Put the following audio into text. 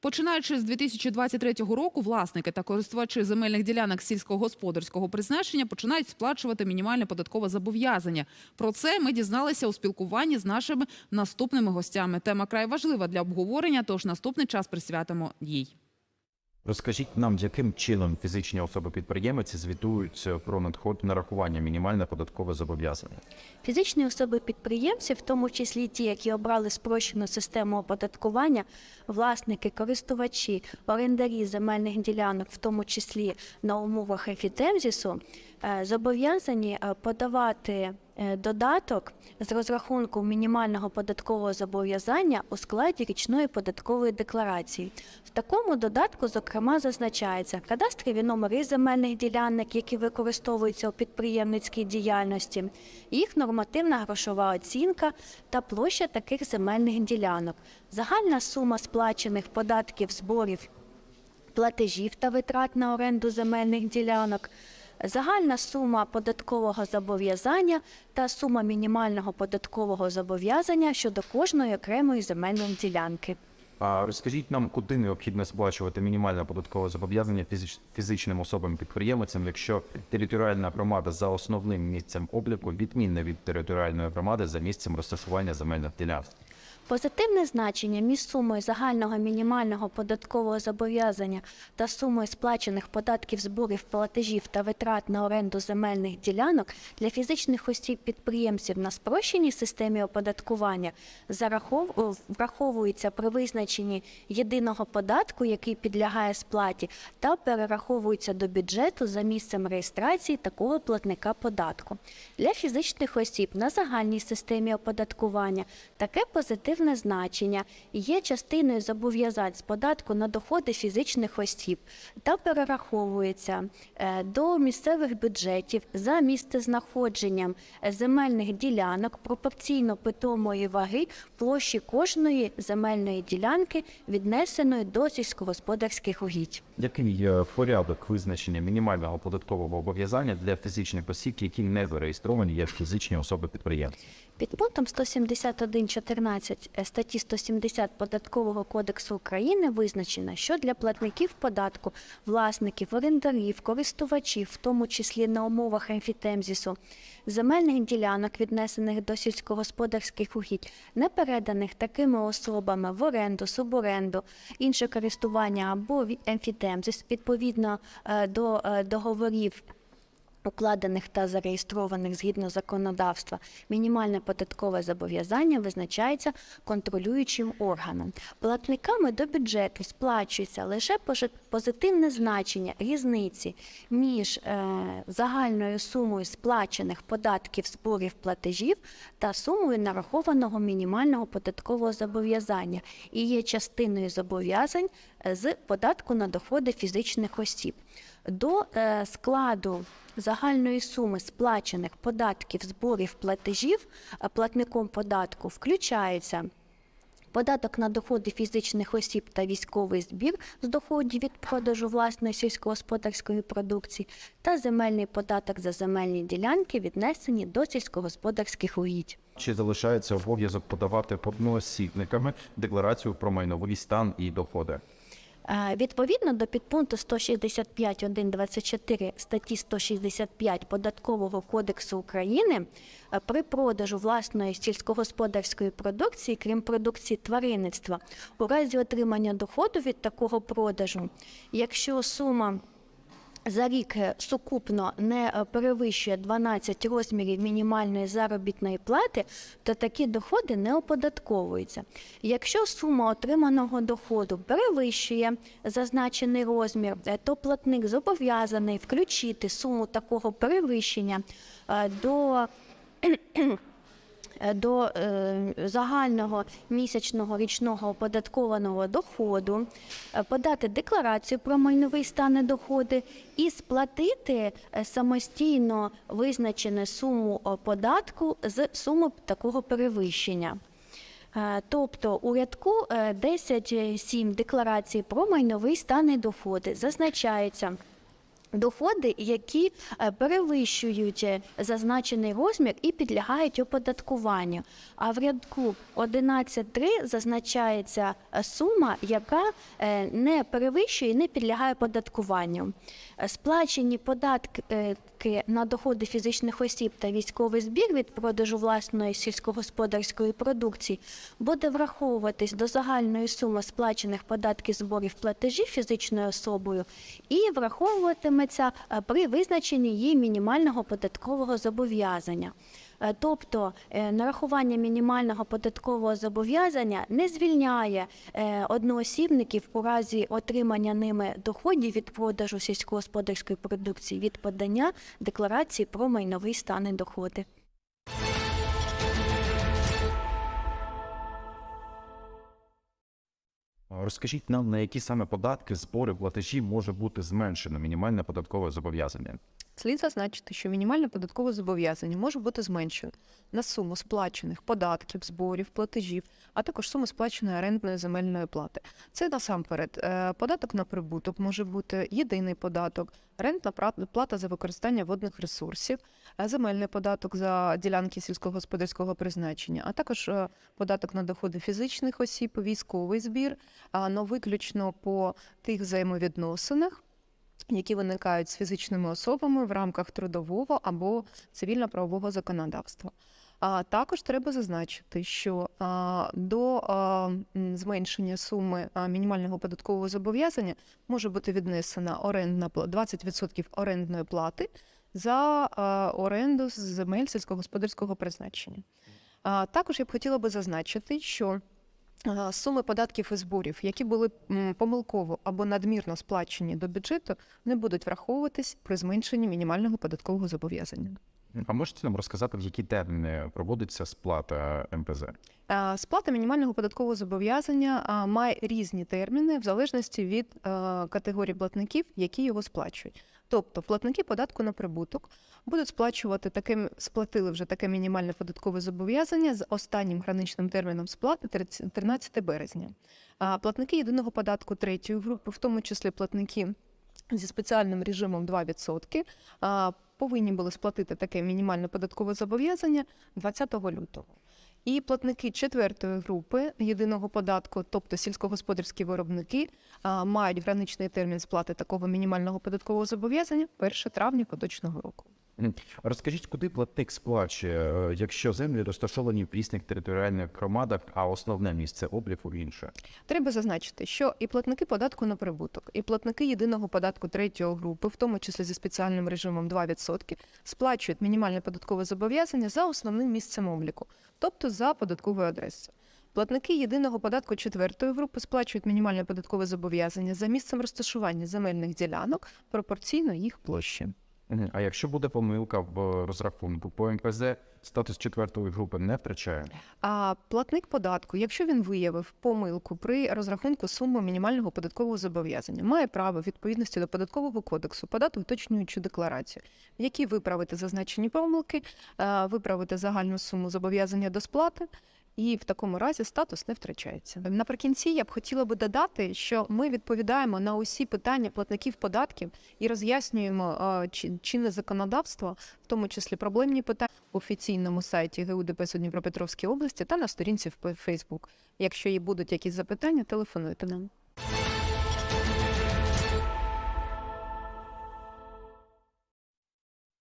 Починаючи з 2023 року, власники та користувачі земельних ділянок сільськогосподарського призначення починають сплачувати мінімальне податкове зобов'язання. Про це ми дізналися у спілкуванні з нашими наступними гостями. Тема край важлива для обговорення, тож наступний час присвятимо їй. Розкажіть нам, яким чином фізичні особи-підприємці звітують про надход нарахування мінімальне податкове зобов'язання? Фізичні особи-підприємці, в тому числі ті, які обрали спрощену систему оподаткування, власники, користувачі, орендарі земельних ділянок, в тому числі на умовах ефітемзісу, е, зобов'язані е, подавати додаток з розрахунку мінімального податкового зобов'язання у складі річної податкової декларації. В такому додатку, зокрема, зазначається кадастрові номери земельних ділянок, які використовуються у підприємницькій діяльності, їх нормативна грошова оцінка та площа таких земельних ділянок, загальна сума сплачених податків, зборів, платежів та витрат на оренду земельних ділянок. Загальна сума податкового зобов'язання та сума мінімального податкового зобов'язання щодо кожної окремої земельної ділянки. А розкажіть нам, куди необхідно сплачувати мінімальне податкове зобов'язання фізич- фізичним особам-підприємцям, якщо територіальна громада за основним місцем обліку відмінна від територіальної громади за місцем розташування земельних ділянок? Позитивне значення між сумою загального мінімального податкового зобов'язання та сумою сплачених податків, зборів, платежів та витрат на оренду земельних ділянок для фізичних осіб підприємців на спрощеній системі оподаткування зарахов... враховується при визначенні єдиного податку, який підлягає сплаті, та перераховується до бюджету за місцем реєстрації такого платника податку. Для фізичних осіб на загальній системі оподаткування таке позитивне значення є частиною зобов'язань з податку на доходи фізичних осіб та перераховується е, до місцевих бюджетів за місцезнаходженням земельних ділянок пропорційно питомої ваги площі кожної земельної ділянки, віднесеної до сільськогосподарських угідь. Який є порядок визначення мінімального податкового обов'язання для фізичних осіб, які не зареєстровані як фізичні особи-підприємці? Під пунктом 171.14 статті 170 Податкового кодексу України визначено, що для платників податку, власників, орендарів, користувачів, в тому числі на умовах емфітемзісу, земельних ділянок, віднесених до сільськогосподарських угідь, не переданих такими особами в оренду, суборенду, інше користування або в емфітемзис, відповідно е, до е, договорів укладених та зареєстрованих згідно законодавства, мінімальне податкове зобов'язання визначається контролюючим органом. Платниками до бюджету сплачується лише позитивне значення різниці між е, загальною сумою сплачених податків, зборів, платежів та сумою нарахованого мінімального податкового зобов'язання і є частиною зобов'язань е, з податку на доходи фізичних осіб. До е, складу загальної суми сплачених податків, зборів, платежів е, платником податку включаються податок на доходи фізичних осіб та військовий збір з доходів від продажу власної сільськогосподарської продукції та земельний податок за земельні ділянки, віднесені до сільськогосподарських угідь. Чи залишається обов'язок подавати одноосібниками декларацію про майновий стан і доходи? Е, Відповідно до підпункту 165.1.24 статті 165 Податкового кодексу України е, при продажу власної сільськогосподарської продукції, крім продукції тваринництва, у разі отримання доходу від такого продажу, якщо сума за рік е, сукупно не е, перевищує 12 розмірів мінімальної заробітної плати, то такі доходи не оподатковуються. Якщо сума отриманого доходу перевищує зазначений розмір, е, то платник зобов'язаний включити суму такого перевищення до до е, загального місячного річного оподаткованого доходу, е, подати декларацію про майновий стан і доходи і сплатити е, самостійно визначену суму е, податку з суми такого перевищення. Е, Тобто у рядку е, 10.7 декларації про майновий стан і доходи зазначається Доходи, які е, перевищують е, зазначений розмір і підлягають оподаткуванню. А в рядку 11.3 зазначається е, сума, яка не перевищує і не підлягає оподаткуванню. Сплачені податки на доходи фізичних осіб та військовий збір від продажу власної сільськогосподарської продукції буде враховуватись до загальної суми сплачених податків зборів платежів фізичною особою і враховуватиметься е, при визначенні її мінімального податкового зобов'язання. Е, Тобто е, нарахування мінімального податкового зобов'язання не звільняє одноосібників у разі отримання ними доходів від продажу сільськогосподарської продукції від подання декларації про майновий стан і доходи. Розкажіть нам, на які саме податки, збори, платежі може бути зменшено мінімальне податкове зобов'язання. Слід зазначити, що мінімальне податкове зобов'язання може бути зменшено на суму сплачених податків, зборів, платежів, а також суму сплаченої орендної земельної плати. Це насамперед е, податок на прибуток може бути єдиний податок, рентна плата за використання водних ресурсів, е, земельний податок за ділянки сільськогосподарського призначення, а також е, податок на доходи фізичних осіб, військовий збір, а но виключно по тих взаємовідносинах які виникають з фізичними особами в рамках трудового або цивільно-правового законодавства. А також треба зазначити, що до зменшення суми мінімального податкового зобов'язання може бути віднесена орендна пла- 20% орендної плати за оренду з земель сільськогосподарського призначення. Також я б хотіла би зазначити, що Суми податків і зборів, які були помилково або надмірно сплачені до бюджету, не будуть враховуватись при зменшенні мінімального податкового зобов'язання. А можете нам розказати, в які терміни проводиться сплата МПЗ? Е, Сплата мінімального податкового зобов'язання має різні терміни в залежності від е, категорії платників, які його сплачують. Тобто платники податку на прибуток будуть сплачувати таке, сплатили вже таке мінімальне податкове зобов'язання з останнім граничним терміном сплати 13 березня. А платники єдиного податку третьої групи, в тому числі платники зі спеціальним режимом 2%, повинні були сплатити таке мінімальне податкове зобов'язання 20 лютого. І платники четвертої групи єдиного податку, тобто сільськогосподарські виробники, мають граничний термін сплати такого мінімального податкового зобов'язання 1 травня поточного року. Розкажіть, куди платник сплачує, е, якщо землі розташовані в різних територіальних громадах, а основне місце обліку інше? Треба зазначити, що і платники податку на прибуток, і платники єдиного податку третьої групи, в тому числі зі спеціальним режимом 2%, сплачують мінімальне податкове зобов'язання за основним місцем обліку, тобто за податковою адресою. Платники єдиного податку четвертої групи сплачують мінімальне податкове зобов'язання за місцем розташування земельних ділянок пропорційно їх площі. А якщо буде помилка в розрахунку по МПЗ, статус четвертої групи не втрачає? А платник податку, якщо він виявив помилку при розрахунку суми мінімального податкового зобов'язання, має право відповідності до податкового кодексу подати уточнюючу декларацію, в якій виправити зазначені помилки, е, виправити загальну суму зобов'язання до сплати. І в такому разі статус не втрачається. Наприкінці я б хотіла би додати, що ми відповідаємо на усі питання платників податків і роз'яснюємо чи- чинне законодавство, в тому числі проблемні питання в офіційному сайті ГУ ДПС у Дніпропетровській області та на сторінці в Фейсбук. Якщо є будуть якісь запитання, телефонуйте нам.